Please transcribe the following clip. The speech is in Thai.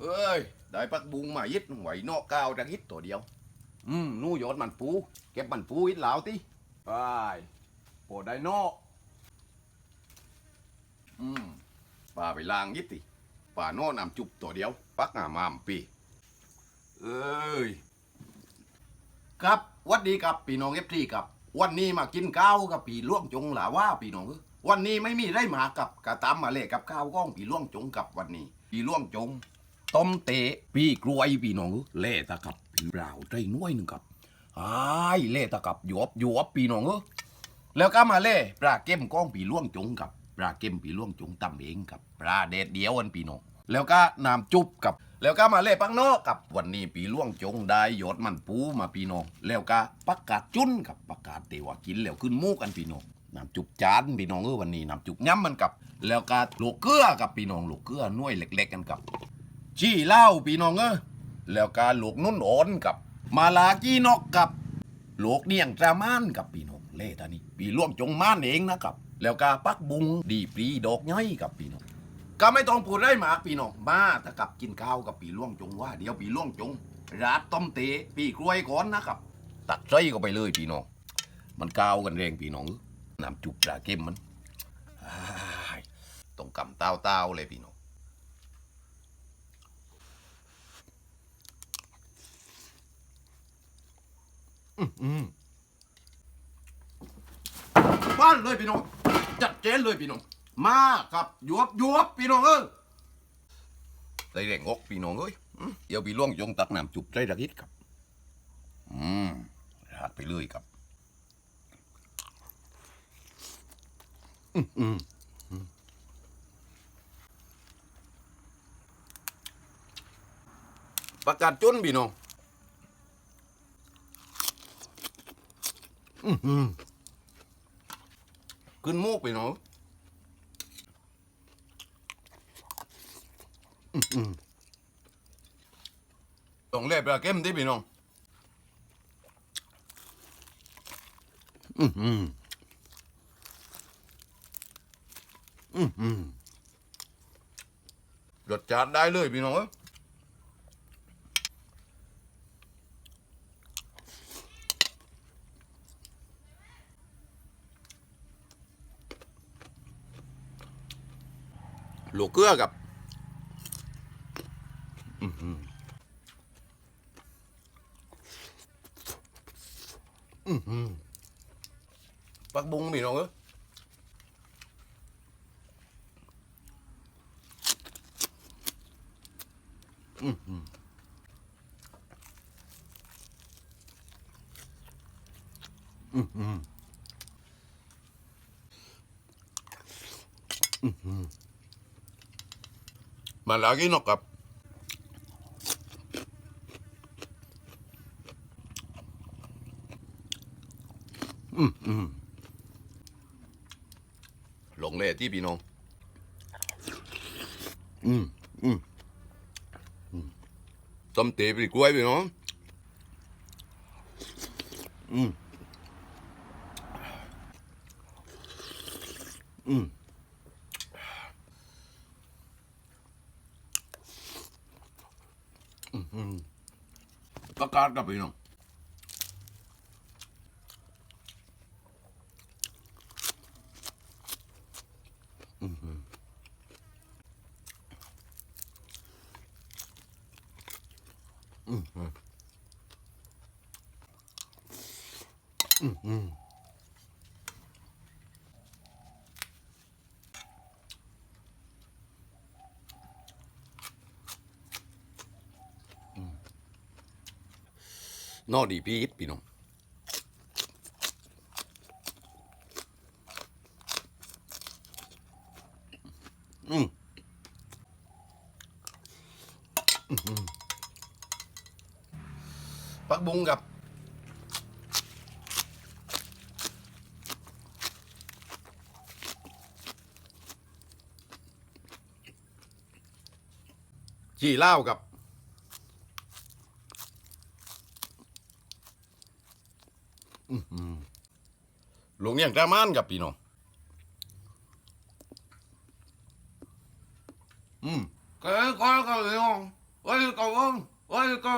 เอ้ย ได้ปักบุงมายิดไหวนอกก้าวจังฮิตตัวเดียว อืมนู่โยนมันปู เก็บมันปูอิดเหลาติไปโปรดได้นอกอืมป่าไปลางยิดติป่าโน่นำจุบตัวเดียว ปักหามามปี เอ้ย ครับวัดดีครับพี่น้องเอฟทีครับ วันนี้มากินข้าวกับปีล่วงจงหลาว่าพี่น้องวันนี้ไม่มีไรหมากับกะตามมาเลยกับข้าวก้องปีล่วงจงกับวันนี้ปีล่วงจง ต้มเตะปีกล้วยพี่น้องเอ้ยเล่ตะกับปีเปล่าใจน้อยหนึ่งกับอ้ายเล่ตะกับหยวบหยวบพี่น้องเอ้ยแล้วก็มาเล่ปลาเก้มก้องปีล่วงจงกับปลาเก้มปีล่วงจงตำเองกับปลาเด็ดเดียวอันพี่น้องแล้วก็น้ำจุบกับ แล้วก็มาเล่ปังนอกกับวันนี้ปีล่วงจงได้ยอดมันปูมาพี่น้องแล้วก็ปักกาดจุนกับปักกาดเตวากินแล้วขึ้นมูกันพี่น้องน้ำจุบจานพี่น้องเออวันนี้น้ำจุบย้ำมันกับ แล้วก็ลูกเกลือกับพี่น้องลูกเกลือน่วยเล็ก ๆ กันกับ จี้เหล้าพี่น้องเออแล้วก็ลูกนุ่นโอนกับ มาลากี้นอกกับหลูกเนียงตรามานกับพี่น้องเล่ตานี่ปีล่วงจงม่านเองนะครับ แล้วก็ปักบุงดีปรีดอกย้อยกับพี่น้องก็ไม่ต้องพูดได้หมากพี่น้องมาถ้ากับกินข้าวกับปีล่วงจงว่าเดี๋ยวปีล่วงจงราดต้มเตะปีกล้วยก่อนนะครับ ตักไส้ก็ไปเลยพี่น้อง มันก้าวกันแรงพี่น้องน้ำจุบปลาเค็มมันต้องกำเต้าเต้าเลยพี่น้องอื้อหือ บ้านเลยพี่น้อง จัดเจนเลยพี่น้อง มากับยวบยวบพี่น้องเอ้ยใส่แรงอกพี่น้องเอ้ยอืมเดี๋ยวพี่ล่วงจงตักน้ำจุบใส่ตะกิดครับ อืมราดไปเลยครับอืมอืมอืมประกาศจุนพี่น้อง อืมอืมขึ้นมูกพี่น้องต้องเล่ปลาเค็มที่พี่น้องอืมอืมอืมอืมรสชาติได้เลยพี่น้องเอ้ย ลูกเกลือกับปักบุงพี่น้องเอ้ยอืมอืมอืมอืม อืมอืมมาลากินนกกับอืมอืมลงเลยที่พี่น้องอืมอืม อืมต้มเตะไปกล้วยพี่น้อง อืม อืมอืมอืม ประกาศกับพี่น้อง นอดีพีทพี่น้องอืมปักบุงกับจีเล่ากับ ลวงเนี่ยงกระมานกับพี่น้องอืมเกิดก็เลยน้องเอ้ยก็เอิงเอ้ก็